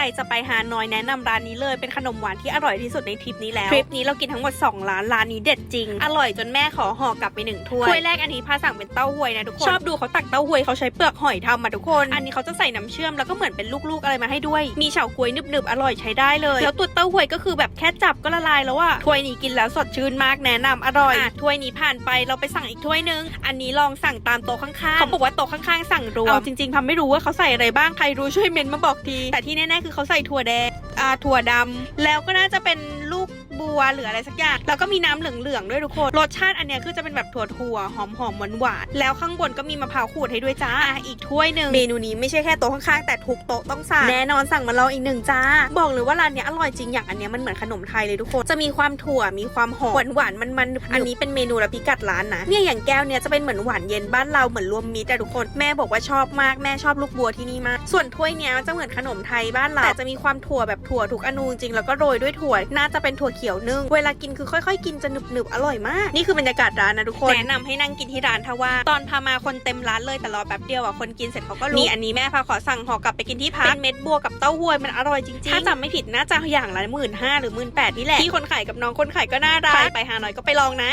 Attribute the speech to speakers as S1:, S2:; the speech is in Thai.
S1: รจะไปฮานอยแนะนำร้านนี้เลย เป็นขนมหวานที่อร่อยที่สุดในทริปนี้แล้วทริปนี้เรากินทั้งหมด2ร้านร้านนี้เด็ดจริง อร่อยจนแม่ขอห่อกลับไปหนึ่งถ้วยถ้วยแรกอันนี้พาสั่งเป็นเต้าหวยนะทุกคนชอบดูเขาตักเต้าหวยเขาใช้เปลือกหอยทำมาทุกคน อันนี้เขาจะใส่น้ำเชื่อมแล้วก็เหมือนเป็นลูกๆอะไรมาให้ด้วย มีเฉาก๊วยหนึบๆอร่อยใช้ได้เลยแล้วตัวเต้าหวยก็คือแบบแค่จับก็ละลายแล้วอะถ้วยนี้กินแล้วสดชื่นมากแนะนำอร่อยอะถ้วยนี้ผ่านไปเราไปสั่งอีกถ้วยนึง อันนี้ลองสั่งตามโต๊ะข้างๆเขาบอกว่าโต๊ะข้างๆสั่งรวมเอาจริงๆทำไม่รู้ว่าเขาใส่อะไรบ้างใครรู้ช่วยเมนต์มาบอกทีแต่ที่แน่ๆคือเขาใส่ถั่วแดงอ่าถั่วดำแล้วก็น่าจะเป็น บัวหรืออะไรสักอย่าง แล้วก็มีน้ำเหลืองๆด้วยทุกคน รสชาติอันเนี้ยคือจะเป็นแบบถั่วถั่วหอมหอมหวานหวานแล้วข้างบนก็มีมะพร้าวขูดให้ด้วยจ้าอะอีกถ้วยหนึ่งเมนูนี้ไม่ใช่แค่โต๊ะข้างๆแต่ทุกโต๊ะต้องสั่งแน่นอนสั่งมาลองอีกหนึ่งจ้า บอกเลยว่าร้านเนี้ยอร่อยจริงอย่างอันเนี้ยมันเหมือนขนมไทยเลยทุกคนจะมีความถั่วมีความหอมหวานหวานๆมันๆอันนี้เป็นเมนูละพิกัดร้านนะเนี่ยอย่างแก้วเนี้ยจะเป็นเหมือนหวานเย็นบ้านเราเหมือนรวมมิตรแต่ทุกคนแม่บอกว่าชอบมากแม่ชอบลูกบัวที่นี่มาก ส่วนถ้วยเนี้ยจะเหมือนขนมไทยบ้านเราแต่จะมีความถั่วแบบถั่วทุกอนูจริงแล้วก็โรยด้วยถั่วน่าจะเป็นถั่วเขียวนึ่ง เวลากินคือค่อยๆ กินจะหนึบๆอร่อยมาก นี่คือบรรยากาศร้านนะทุกคน แนะนำให้นั่งกินที่ร้านทว่า ตอนพามาคนเต็มร้านเลยแต่รอแป๊บเดียวอะคนกินเสร็จเขาก็รู้นี่อันนี้แม่พาขอสั่งห่อกลับไปกินที่พักเป็นเม็ดบัวกับเต้าหวยมันอร่อยจริงๆ ถ้าจำไม่ผิดน่าจะอย่างละหมื่นห้าหรือหมื่นแปดนี่แหละพี่คนขายกับน้องคนขายก็น่ารักใครไปหาหน่อยก็ไปลองนะ